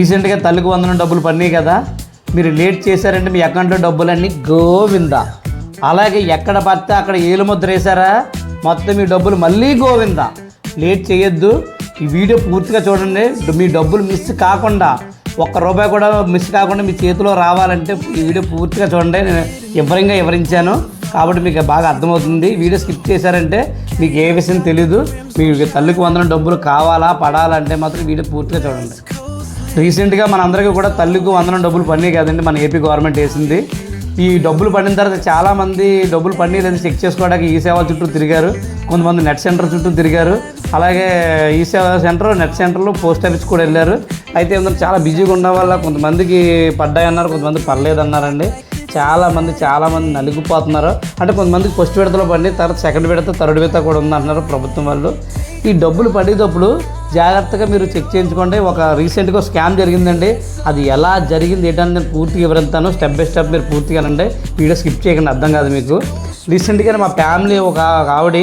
రీసెంట్గా తల్లికి వందనం డబ్బులు పడినాయి కదా. మీరు లేట్ చేశారంటే మీ అకౌంట్లో డబ్బులన్నీ గోవింద. అలాగే ఎక్కడ పడితే అక్కడ ఏలు ముద్ర వేశారా? మొత్తం మీ డబ్బులు మళ్ళీ గోవింద. లేట్ చేయొద్దు. ఈ వీడియో పూర్తిగా చూడండి. మీ డబ్బులు మిస్ కాకుండా ఒక్క రూపాయి కూడా మిస్ కాకుండా మీ చేతిలో రావాలంటే ఈ వీడియో పూర్తిగా చూడండి. నేను వివరంగా వివరించాను. కాబట్టి మీకు బాగా అర్థమవుతుంది. వీడియో స్కిప్ చేశారంటే మీకు ఏ విషయం తెలీదు. మీకు తల్లికి వందన డబ్బులు కావాలా పడాలంటే మాత్రం వీడియో పూర్తిగా చూడండి. రీసెంట్గా మనందరికీ కూడా తల్లికి వందనం డబ్బులు పడినాయి కదండి మన ఏపీ గవర్నమెంట్ వేసింది. ఈ డబ్బులు పడిన తర్వాత చాలామంది డబ్బులు పడినాయి లేదని చెక్ చేసుకోవడానికి ఈ సేవ చుట్టూ తిరిగారు. కొంతమంది నెట్ సెంటర్ చుట్టూ తిరిగారు. అలాగే ఈ సేవ సెంటర్ నెట్ సెంటర్లో పోస్ట్ ఆఫీస్ కూడా వెళ్ళారు. అయితే ఏంటంటే చాలా బిజీగా ఉండడం వల్ల కొంతమందికి పడ్డాయన్నారు కొంతమంది పర్లేదన్నారండి చాలామంది చాలామంది నలిగిపోతున్నారు. అంటే కొంతమందికి ఫస్ట్ విడతలో పడి తర్వాత సెకండ్ విడత థర్డ్ విడత కూడా ఉందంటున్నారు ప్రభుత్వం వాళ్ళు. ఈ డబ్బులు పడేటప్పుడు జాగ్రత్తగా మీరు చెక్ చేయించుకోండి. ఒక రీసెంట్గా స్కామ్ జరిగిందండి. అది ఎలా జరిగింది ఏంటని నేను పూర్తిగా వివరిస్తాను. స్టెప్ బై స్టెప్ మీరు పూర్తిగా అంటే వీడియో స్కిప్ చేయకండి అర్థం కాదు మీకు. రీసెంట్గా మా ఫ్యామిలీ ఒక ఆవిడ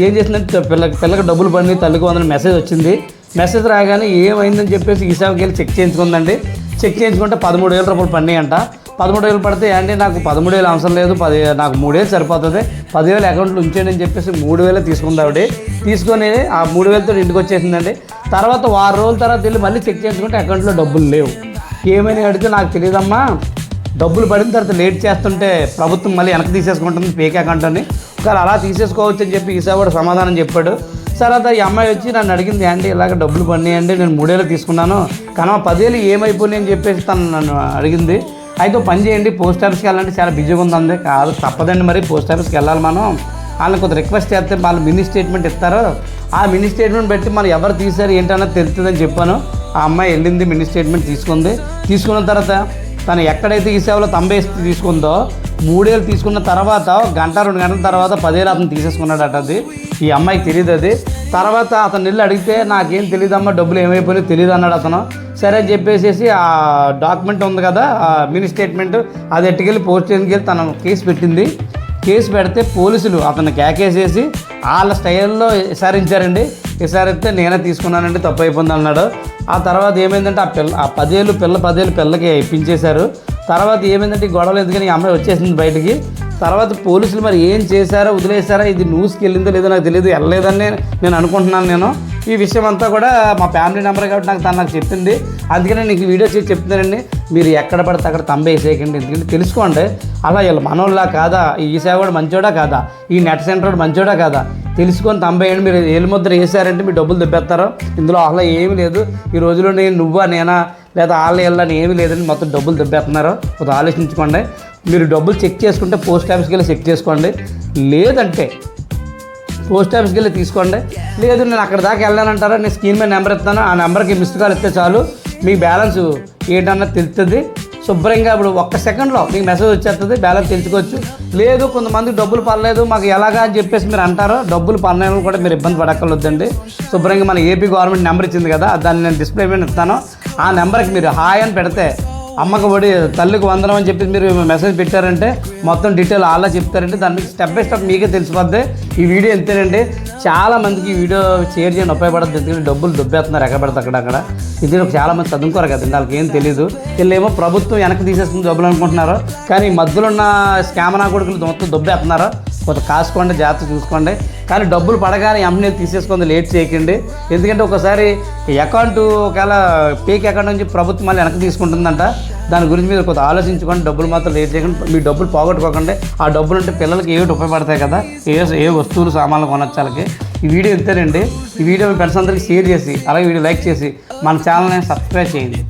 ఏం చేసిందంటే పిల్లకి పిల్లకి డబ్బులు పడి తల్లికి వందని మెసేజ్ వచ్చింది. మెసేజ్ రాగానే ఏమైందని చెప్పేసి ఈ వెళ్ళి చెక్ చేయించుకుందండి. చెక్ చేయించుకుంటే పదమూడు వేల రూపాయలు పడినాయంట. పదమూడు వేలు పడితే అండి నాకు పదమూడు వేలు అవసరం లేదు. పది నాకు మూడు వేలు సరిపోతుంది. పదివేలు అకౌంట్లో ఉంచేయండి అని చెప్పేసి మూడు వేలు తీసుకుంది ఆవిడ. తీసుకొని ఆ మూడు వేలతో ఇంటికి వచ్చేసిందండి. తర్వాత వారం రోజుల తర్వాత వెళ్ళి మళ్ళీ చెక్ చేసుకుంటే అకౌంట్లో డబ్బులు లేవు. ఏమైనా అడిగితే నాకు తెలియదమ్మా. డబ్బులు పడిన తర్వాత లేట్ చేస్తుంటే ప్రభుత్వం మళ్ళీ వెనక్కి తీసేసుకుంటుంది ఫేక్ అకౌంట్ అని. ఒకవేళ అలా తీసేసుకోవచ్చు అని చెప్పి ఈసారి కూడా సమాధానం చెప్పాడు. తర్వాత ఈ అమ్మాయి వచ్చి నన్ను అడిగింది అండి ఇలాగ డబ్బులు పడినాయండి నేను మూడేళ్ళు తీసుకున్నాను. కానీ ఆ పదేళ్ళు ఏమైపోయినాయి? అని చెప్పేసి తను నన్ను అడిగింది. అయితే పని చేయండి పోస్ట్ ఆఫీస్కి వెళ్ళాలంటే చాలా బిజీగా ఉందండి. కాదు తప్పదండి మరి పోస్ట్ ఆఫీస్కి వెళ్ళాలి మనం. వాళ్ళని కొంత రిక్వెస్ట్ చేస్తే వాళ్ళు మినీ స్టేట్మెంట్ ఇస్తారు. ఆ మినీ స్టేట్మెంట్ పెట్టి మనం ఎవరు తీశారు ఏంటన్నది తెలుస్తుందని చెప్పాను. ఆ అమ్మాయి వెళ్ళింది మినీ స్టేట్మెంట్ తీసుకుంది. తీసుకున్న తర్వాత తను ఎక్కడైతే ఈ సేవలో తంబేసి తీసుకుందో మూడేళ్ళు తీసుకున్న తర్వాత గంట రెండు గంటల తర్వాత పదేళ్ళు అతను తీసేసుకున్నాడట అది. ఈ అమ్మాయికి తెలియదు అది. తర్వాత అతను వెళ్ళి అడిగితే నాకేం తెలియదమ్మా డబ్బులు ఏమైపోయినాయి తెలియదు అన్నాడు అతను. సరే అని చెప్పేసి ఆ డాక్యుమెంట్ ఉంది కదా ఆ మినీ స్టేట్మెంట్ అది ఎట్టుకెళ్ళి పోస్ట్ చేయడానికి వెళ్ళి తను కేసు పెట్టింది. కేసు పెడితే పోలీసులు అతను కేకేసేసి వాళ్ళ స్టైల్లో విచారించారండి. విచారిస్తే నేనే తీసుకున్నానండి తప్పు అయిపోయింది అన్నాడు. ఆ తర్వాత ఏమైందంటే ఆ పిల్ల ఆ పదేళ్ళు పిల్ల పదేళ్ళు పిల్లకి ఇప్పించేశారు. తర్వాత ఏమైందంటే గొడవలు ఎందుకని ఈ అమ్మాయి వచ్చేసింది బయటికి. తర్వాత పోలీసులు మరి ఏం చేశారో వదిలేశారా ఇది న్యూస్కి వెళ్ళిందో లేదో నాకు తెలియదు వెళ్ళలేదని నేను అనుకుంటున్నాను నేను. ఈ విషయం అంతా కూడా మా ఫ్యామిలీ నెంబర్ కాబట్టి నాకు తను నాకు చెప్పింది. అందుకనే నీకు వీడియో చేసి చెప్తున్నానండి మీరు ఎక్కడ పడితే అక్కడ తంబేసేయకండి ఎందుకంటే తెలుసుకోండి అలా వీళ్ళు మనోళ్ళ కాదా ఈ సేవడు మంచోడా కాదా ఈ నెట్ సెంటర్ మంచోడా కాదా? తెలుసుకొని తంబేయండి మీరు ఏలు ముద్ర వేసారంటే మీ డబ్బులు దెబ్బేస్తారు. ఇందులో అలా ఏమీ లేదు. ఈ రోజులో నేను నువ్వా నేనా లేదా వాళ్ళ వెళ్ళని ఏమీ లేదని మొత్తం డబ్బులు దెబ్బేస్తున్నారు. కొంచెం ఆలోచించుకోండి. మీరు డబ్బులు చెక్ చేసుకుంటే పోస్ట్ ఆఫీస్కి వెళ్ళి చెక్ చేసుకోండి. లేదంటే పోస్ట్ ఆఫీస్కి వెళ్ళి తీసుకోండి. లేదు నేను అక్కడ దాకా వెళ్ళానంటారా? నేను స్క్రీన్ మీద నెంబర్ ఇస్తాను. ఆ నెంబర్కి మిస్డ్ కాల్ ఇస్తే చాలు. మీ బ్యాలెన్స్ ఏంటన్నది తెలుస్తుంది శుభ్రంగా ఇప్పుడు ఒక్క సెకండ్లో మీకు మెసేజ్ వచ్చేస్తుంది బ్యాలెన్స్ తెలుసుకోవచ్చు. లేదు కొంతమంది డబ్బులు పర్లేదు మాకు ఎలాగా అని చెప్పేసి మీరు అంటారో డబ్బులు పడలేదు కూడా మీరు ఇబ్బంది పడక్కర్లేదండి. శుభ్రంగా మన ఏపీ గవర్నమెంట్ నెంబర్ ఇచ్చింది కదా దాన్ని నేను డిస్ప్లే మీద ఇస్తాను. ఆ నెంబర్కి మీరు హాయ్ అని పెడితే అమ్మకు ఒడి తల్లికి వందనం అని చెప్పి మీరు మెసేజ్ పెట్టారంటే మొత్తం డీటెయిల్ అలా చెప్తారంటే దాన్ని స్టెప్ బై స్టెప్ మీకే తెలిసిపోద్ది. ఈ వీడియో ఎంతేనండి? చాలా మందికి ఈ వీడియో షేర్ చేయండి ఉపయోగపడద్దు ఎందుకంటే డబ్బులు దుబ్బేస్తున్నారు ఎక్కడ పడితే అక్కడ అక్కడ. ఇది చాలా మంది చదువుకోరు కదండి వాళ్ళకి ఏం తెలియదు వీళ్ళేమో ప్రభుత్వం వెనక్కి తీసేస్తుంది డబ్బులు అనుకుంటున్నారు కానీ ఈ మధ్యలో ఉన్న స్కామనా కొడుకులు మొత్తం దుబ్బేస్తున్నారు. కొంత కాసుకోండి జాగ్రత్త చూసుకోండి. కానీ డబ్బులు పడగానే ఎంపనీ తీసేసుకుంది లేట్ చేయకండి. ఎందుకంటే ఒకసారి అకౌంట్ ఒకవేళ పేక్ అకౌంట్ నుంచి ప్రభుత్వం మళ్ళీ వెనక్కి తీసుకుంటుందంట. దాని గురించి మీరు కొంత ఆలోచించుకోండి డబ్బులు మాత్రం లేట్ చేయకండి. మీ డబ్బులు పోగొట్టుకోకండి. ఆ డబ్బులు ఉంటే పిల్లలకి ఏమిటి ఉపయోగపడతాయి కదా. ఏ ఏ వస్తువులు సామాన్లు కొనొచ్చాలకి ఈ వీడియో ఇంతేనండి. ఈ వీడియో మీ ఫ్రెండ్స్ అందరికీ షేర్ చేసి అలాగే వీడియో లైక్ చేసి మన ఛానల్ని సబ్స్క్రైబ్ చేయండి.